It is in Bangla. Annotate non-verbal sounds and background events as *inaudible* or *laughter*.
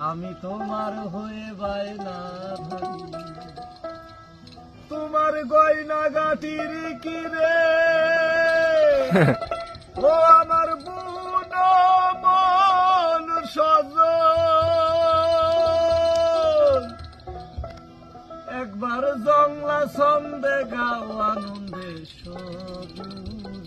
আমি তোমার হয়ে বায়না ধরি। তোমার গয়না গাটির কি রে *laughs* ও আমার বুন মন সজ। একবার জংলা ছন্দে গাও আনন্দে সবুজের